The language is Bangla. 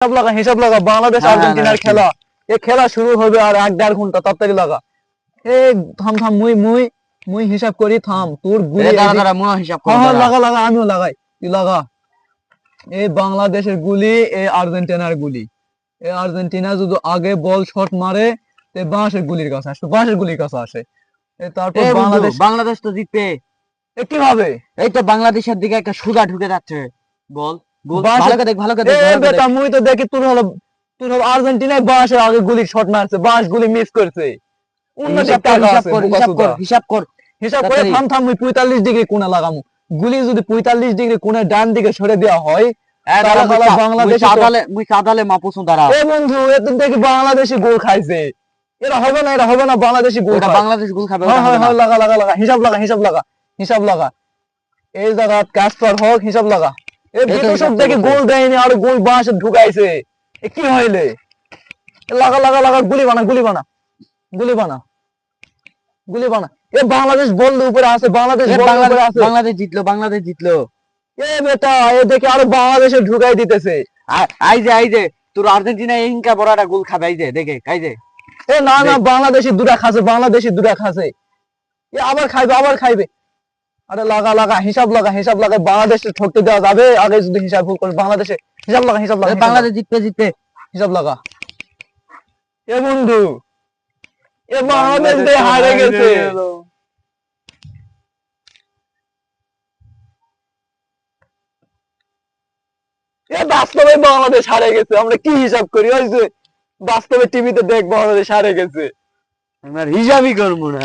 হিসাব লাগা হিসাব লাগা বাংলাদেশ হ্যাঁ, আর্জেন্টিনার হ্যাঁ, খেলা। এ খেলা শুরু হবে আর এক দেড় ঘণ্টা তাড়াতাড়ি লাগা। এ থাম থাম মুই মুই মুই হিসাব করি থাম তোর গুলি দাঁড়া এদিক- হিসাব কর হ্যাঁ হ্যাঁ, লাগা লাগা আমিও লাগাই। তুই লাগা। এই বাংলাদেশের গুলি এই আর্জেন্টিনার গুলি। এই আর্জেন্টিনা যদি আগে বল শট মারে তে বাঁশের গুলির কাছে আসে বাঁশের গুলির কাছে আসে। এ তারপর বাংলাদেশ বাংলাদেশ তো জিতবে। এ কীভাবে? এই তো বাংলাদেশের দিকে একটা সুদা ঢুকে যাচ্ছে। বল। ভালো করে দেখ ভালো করে দেখ বেটা মুই তো দেখি তোর হলো তোর হলো আর্জেন্টিনায় আগে গুলি শট মারছে বাঁশ গুলি মিস করছে। হিসাব কর হিসাব কর হিসাব কর হিসাব করে। থাম থাম মুই পঁয়তাল্লিশ ডিগ্রি কোণে লাগামু। গুলি যদি পঁয়তাল্লিশ ডিগ্রি কোণে ডান দিকে সরে দেওয়া হয় বাংলাদেশে মুই দাঁড়া। এ বন্ধু বাংলাদেশি গোল খাইছে। এরা হবে না এরা হবে না বাংলাদেশি গোল বাংলাদেশ গোল খাবে হ্যাঁ হ্যাঁ। হ্যাঁ লাগা লাগা হিসাব লাগা হিসাব লাগা হিসাব লাগা। এই জায়গা কাজ হোক হিসাব লাগা। এ তো সব দেখি গোল দেয়নি আর গোল বাঁশে ঢুকাইছে। এ কি হইলে? লাগা লাগা লাগা গুলি বানা গুলি বানা গুলি বানা গুলি বানা। এ বাংলাদেশ বল উপরে আছে বাংলাদেশ উপরে বাংলাদেশ আছে। বাংলাদেশ জিতলো বাংলাদেশ জিতলো। এ বেটা এ দেখি আরও বাংলাদেশে ঢুকাই দিতেছে। আই যে আই যে তোর আর্জেন্টিনা ইনকা বড় একটা গোল খাবে যে দেখে এই যে। এ না না বাংলাদেশি দুটা খাসে বাংলাদেশি দুটা খাসে এ আবার খাইবে আবার খাইবে। আরে লাগা লাগা হিসাব লাগা হিসাব লাগা বাংলাদেশে ঠকতে দেওয়া যাবে? আগে যদি হিসাব ভুল করে বাংলাদেশে হিসাব লাগা হিসাব লাগা এ, বাংলাদেশ জিতবে জিতবে। হিসাব লাগা। এ বন্ধু এ বাংলাদেশ দিয়ে হারে গেছে। এ বাস্তবে বাংলাদেশ হারে গেছে। আমরা কি হিসাব করি? ওই যে বাস্তবে টিভিতে দেখ বাংলাদেশ হারে গেছে। আমরা হিসাবই করব না।